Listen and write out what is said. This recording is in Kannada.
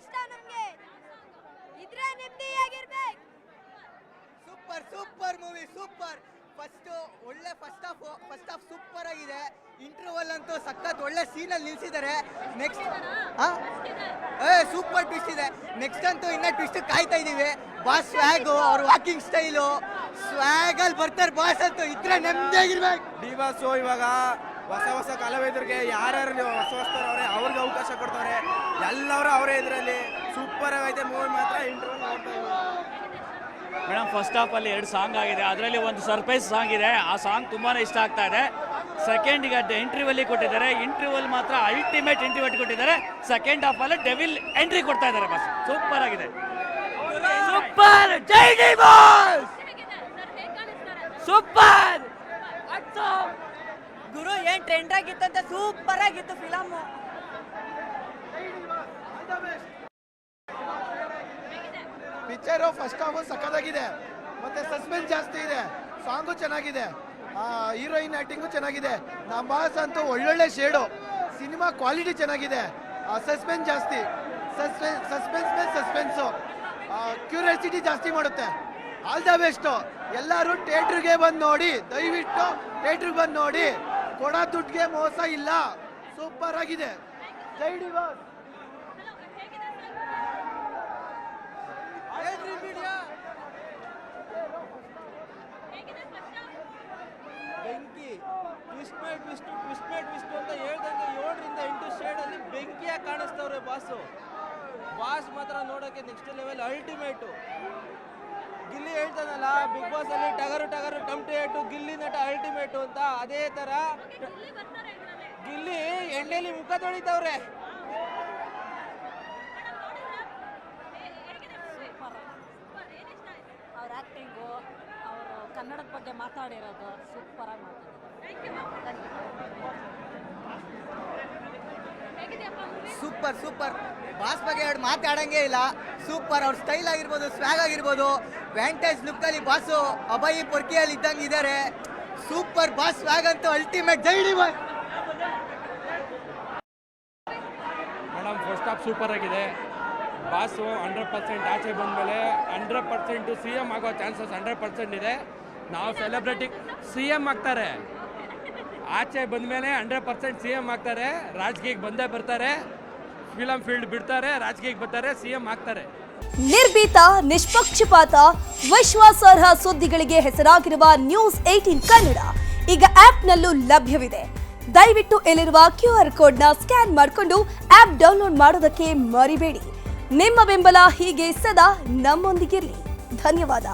ಇಷ್ಟ ನಮ್ಗೆ? ಇದ್ರೆ ನೆಮ್ಮದಿಯಾಗಿರ್ಬೇಕು. Super super movie super first ಒಳ್ಳೆ first half first half super ಆಗಿದೆ. ಇಂಟರ್ವಲ್ ಅಂತೂ ಸಖತ್ ಒಳ್ಳೆ ಸೀನಲ್ಲಿ ನಿಲ್ಸಿದ್ದಾರೆ. ನೆಕ್ಸ್ಟ್ ಏ ಸೂಪರ್ ಟ್ವಿಸ್ಟ್ ಇದೆ. ನೆಕ್ಸ್ಟ್ ಅಂತೂ ಇನ್ನ ಟ್ವಿಸ್ಟ್ ಕಾಯ್ತಾ ಇದೀವಿ. ಬಾಸ್ ಸ್ವ್ಯಾಗು ಅವ್ರ ವಾಕಿಂಗ್ ಸ್ಟೈಲು ಸ್ವ್ಯಾಗ್ ಅಲ್ಲಿ ಬರ್ತಾರೆ ಬಾಸ್ ಅಂತೂ. ಇದ್ರೆ ನೆಮ್ಮದಿಯಾಗಿರ್ಬೇಕು. ಡಿವಾಸು ಇವಾಗ ಹೊಸ ಹೊಸ ಕಲಾವಿದರಿಗೆ ಯಾರ್ಯಾರು ಹೊಸ ಹೊಸ ಅವ್ರಿಗೆ ಅವಕಾಶ ಕೊಡ್ತಾರೆ ಎಲ್ಲರೂ ಅವರೇ ಇದರಲ್ಲಿ. ಸೂಪರ್ ಆಗೈತೆ ಮೂವಿ ಮಾತ್ರ ಇಂಟರ್ವ್ಯೂ ನೋಡ್ತಾ. ಮೇಡಮ್ ಫಸ್ಟ್ ಹಾಫ್ ಅಲ್ಲಿ ಎರಡು ಸಾಂಗ್ ಆಗಿದೆ. ಅದರಲ್ಲಿ ಒಂದು ಸರ್ಪ್ರೈಸ್ ಸಾಂಗ್ ಇದೆ. ಆ ಸಾಂಗ್ ತುಂಬಾನೇ ಇಷ್ಟ ಆಗ್ತಾ ಇದೆ. ಸೆಕೆಂಡ್ ಈಗ ಇಂಟರ್ವ್ಯೂ ಅಲ್ಲಿ ಕೊಟ್ಟಿದ್ದಾರೆ. ಇಂಟರ್ವ್ಯೂ ಅಲ್ಲಿ ಮಾತ್ರ ಅಲ್ಟಿಮೇಟ್ ಇಂಟರ್ವ್ಯೂ ಕೊಟ್ಟಿದ್ದಾರೆ. ಸೆಕೆಂಡ್ ಹಾಫ್ ಅಲ್ಲಿ ಡೆವಿಲ್ ಎಂಟ್ರಿ ಕೊಡ್ತಾ ಇದ್ದಾರೆ ಬಸ್ ಸೂಪರ್ ಆಗಿದೆ. ಸೂಪರ್ ಜೈ ಡಿ ಬಾಸ್! ಸೂಪರ್ ಗುರು ಏನ್ ಟ್ರೆಂಡ್ ಆಗಿತ್ತಂತ ಸೂಪರ್ ಆಗಿತ್ತು ಫಿಲಮ್ ಪಿಕ್ಚರು ಫಸ್ಟ್ ಹಾಫು ಸಖತ್ತಾಗಿದೆ. ಮತ್ತೆ ಸಸ್ಪೆನ್ಸ್ ಜಾಸ್ತಿ ಇದೆ. ಸಾಂಗು ಚೆನ್ನಾಗಿದೆ. ಹೀರೋಯಿನ್ ಆ್ಯಕ್ಟಿಂಗು ಚೆನ್ನಾಗಿದೆ. ನಮ್ಮ ಬಾಸ್ ಅಂತೂ ಒಳ್ಳೊಳ್ಳೆ ಶೇಡು. ಸಿನಿಮಾ ಕ್ವಾಲಿಟಿ ಚೆನ್ನಾಗಿದೆ. ಸಸ್ಪೆನ್ಸ್ ಜಾಸ್ತಿ. ಸಸ್ಪೆನ್ಸ್ ಸಸ್ಪೆನ್ಸ್ ಮೇಲೆ ಸಸ್ಪೆನ್ಸು. ಕ್ಯೂರಿಯಾಸಿಟಿ ಜಾಸ್ತಿ ಮಾಡುತ್ತೆ. All the best. ಎಲ್ಲರೂ ಥಿಯೇಟ್ರಿಗೆ ಬಂದು ನೋಡಿ. ದಯವಿಟ್ಟು ಥಿಯೇಟ್ರಿಗೆ ಬಂದು ನೋಡಿ. ಕೊಡ ದುಡ್ಡಿಗೆ ಮೋಸ ಇಲ್ಲ. ಸೂಪರ್ ಆಗಿದೆ. ಜೈ ಡಿ ಬಾಸ್ ಬೆಂಕಿ ಟ್ವಿಸ್ಟ್ ಮೇಲೆ ಟ್ವಿಸ್ಟ್ ಟ್ವಿಸ್ಟ್ ಮೇಲೆ ಟ್ವಿಸ್ಟ್ ಅಂತ ಹೇಳ್ದಂಗೆ ಏಳರಿಂದ ಎಂಟು ಶೇಡಲ್ಲಿ ಬೆಂಕಿಯಾಗಿ ಕಾಣಿಸ್ತವ್ರೆ ಬಾಸು. ಬಾಸ್ ಮಾತ್ರ ನೋಡೋಕ್ಕೆ ನೆಕ್ಸ್ಟ್ ಲೆವೆಲ್ ಅಲ್ಟಿಮೇಟು ಗಿಲ್ಲಿ ಹೇಳ್ತಾನಲ್ಲ ಬಿಗ್ ಬಾಸ್ ಅಲ್ಲಿ ಟಗರು ಟಗರು ಟಮ್ಟೇಟು ಗಿಲ್ಲಿ ನಟ ಅಲ್ಟಿಮೇಟು ಅಂತ. ಅದೇ ಥರ ಗಿಲ್ಲಿ ಎಣ್ಣೆಲಿ ಮುಖ ತೊಳಿತವ್ರೆ ಅವ್ರ ಆಕ್ಟಿಂಗು ಅವರು ಕನ್ನಡದ ಬಗ್ಗೆ ಮಾತಾಡಿರೋದು ಸೂಪರ್ ಆಗಿ ಸೂಪರ್ ಸೂಪರ್ ಬಾಸ್ ಬಗ್ಗೆ ಎರಡು ಮಾತಾಡಂಗೇ ಇಲ್ಲ. ಸೂಪರ್ ಅವ್ರ ಸ್ಟೈಲ್ ಆಗಿರ್ಬೋದು ಸ್ವ್ಯಾಗ್ ಆಗಿರ್ಬೋದು. ವ್ಯಾಂಟೇಜ್ ಲುಕ್ಕಲ್ಲಿ ಬಾಸು ಅಬಾಯಿ ಪೊರ್ಕಿಯಲ್ಲಿ ಇದ್ದಂಗೆ ಇದ್ದಾರೆ ಸೂಪರ್ ಬಾಸ್ ಸ್ವ್ಯಾಗ್ ಅಂತೂ ultimate Jai D boss madam first half super ಆಗಿದೆ. ಬಾಸು ಹಂಡ್ರೆಡ್ ಪರ್ಸೆಂಟ್ ಆಚೆ ಬಂದಮೇಲೆ ಹಂಡ್ರೆಡ್ ಪರ್ಸೆಂಟು ಸಿ ಎಂ ಆಗೋ ಚಾನ್ಸಸ್ ಹಂಡ್ರೆಡ್ ಪರ್ಸೆಂಟ್ ಇದೆ. ನಾವು ಸೆಲೆಬ್ರಿಟಿ ಸಿ ಎಂ ಆಗ್ತಾರೆ. ಆಚೆ ಬಂದಮೇಲೆ ಹಂಡ್ರೆಡ್ ಪರ್ಸೆಂಟ್ ಸಿ ಎಂ ಆಗ್ತಾರೆ. ರಾಜಕೀಯಕ್ಕೆ ಬಂದೇ ಬರ್ತಾರೆ. ಫಿಲಂ ಫೀಲ್ಡ್ ಬಿಡ್ತಾರೆ. ರಾಜಕೀಯಕ್ಕೆ ಬರ್ತಾರೆ. ಸಿ ಎಂ ಆಗ್ತಾರೆ. ನಿರ್ಭೀತ, ನಿಷ್ಪಕ್ಷಪಾತ, ವಿಶ್ವಾಸಾರ್ಹ ಸುದ್ದಿಗಳಿಗೆ ಹೆಸರಾಗಿರುವ ನ್ಯೂಸ್ ಏಟೀನ್ ಕನ್ನಡ ಈಗ ಆಪ್ನಲ್ಲೂ ಲಭ್ಯವಿದೆ. ದಯವಿಟ್ಟು ಇಲ್ಲಿರುವ ಕ್ಯೂ ಆರ್ ಕೋಡ್ನ ಸ್ಕ್ಯಾನ್ ಮಾಡಿಕೊಂಡು ಆಪ್ ಡೌನ್ಲೋಡ್ ಮಾಡೋದಕ್ಕೆ ಮರಿಬೇಡಿ. ನಿಮ್ಮ ಬೆಂಬಲ ಹೀಗೆ ಸದಾ ನಮ್ಮೊಂದಿಗಿರಲಿ. ಧನ್ಯವಾದ.